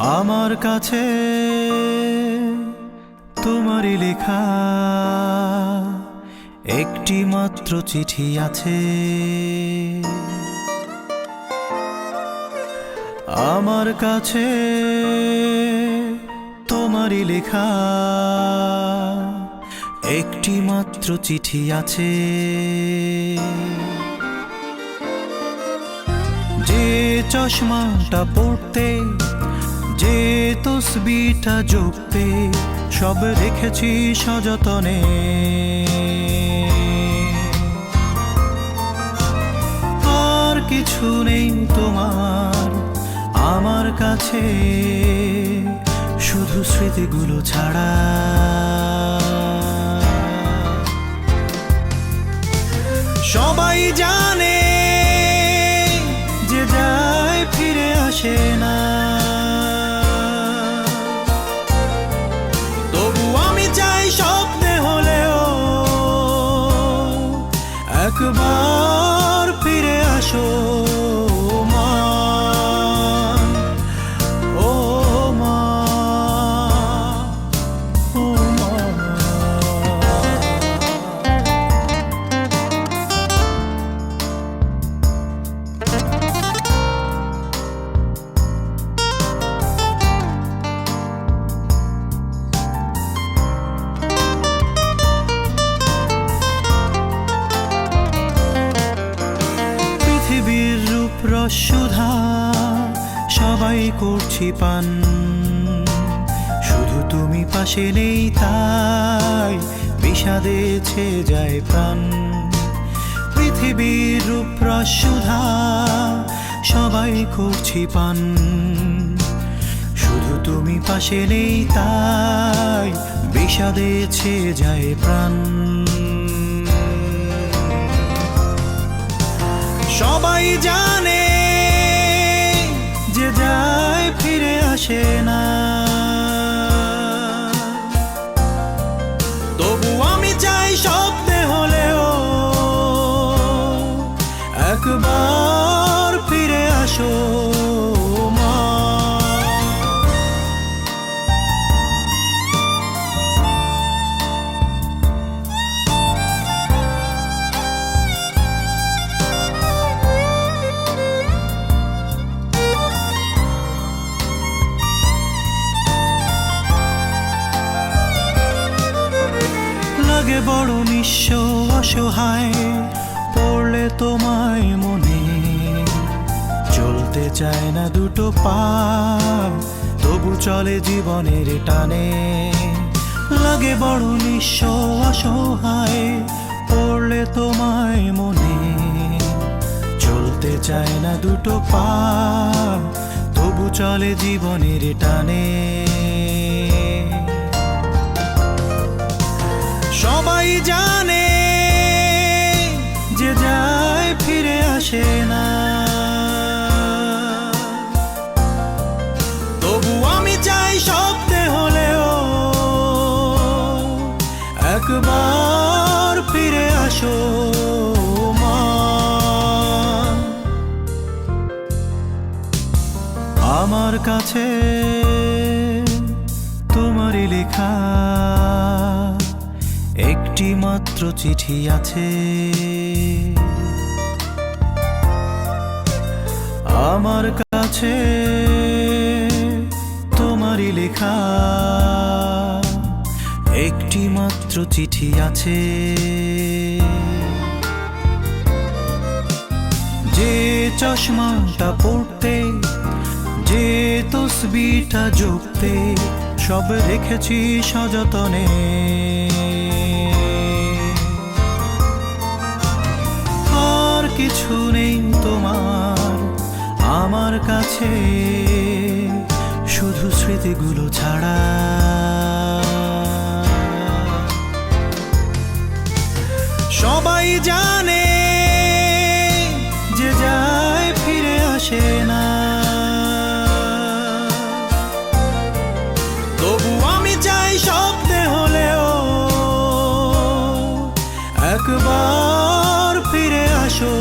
আমার কাছে তোমারই লেখা একটি মাত্র চিঠি আছে। আমার কাছে তোমারই লেখা একটি মাত্র চিঠি আছে। যে চশমাটা পড়তে যে তসবিটা জপতে সব রেখেছি সযতনে। আর কিছু নেই তোমার আমার কাছে, শুধু স্মৃতিগুলো ছাড়া। সবাই জানে একবার ফিরে আসো। রসুধা, সবাই করছি পান। শুধু তুমি পাশে নেই তাই বিষাদে ছে যায় প্রাণ। পৃথিবীর রূপ রসুধা সবাই করছি পান। শুধু তুমি পাশে নেই তাই বিষাদে ছে যায় প্রাণ। সবাই জানে আসে না। তবু আমি চাই স্বপ্নে হলেও একবার লাগে বড় নিঃস্ব অসহায়, পড়লে তোমায় মনে। চলতে চায় না দুটো পা, তবু চলে জীবনের টানে। লাগে বড় নিঃস্ব অসহায়, পড়লে তোমায় মনে। চলতে চায় না দুটো পা, তবু চলে জীবনের টানে। সবাই জানে যে যায় ফিরে আসে না। আমি চাই হলেও একবার ফিরে আসো আমার কাছে তোমারই লেখা একটি মাত্র চিঠি আছে। আমার কাছে তোমারই লেখা একটি মাত্র চিঠি আছে। যে চশমাটা পড়তে, যে তসবিটা জপতে, সব রেখেছি সযতনে। আমার কাছে শুধু স্মৃতিগুলো ছাড়া। সবাই জানে যে যায় ফিরে আসে না। তবু আমি চাই স্বপ্নে হলেও একবার ফিরে আসো।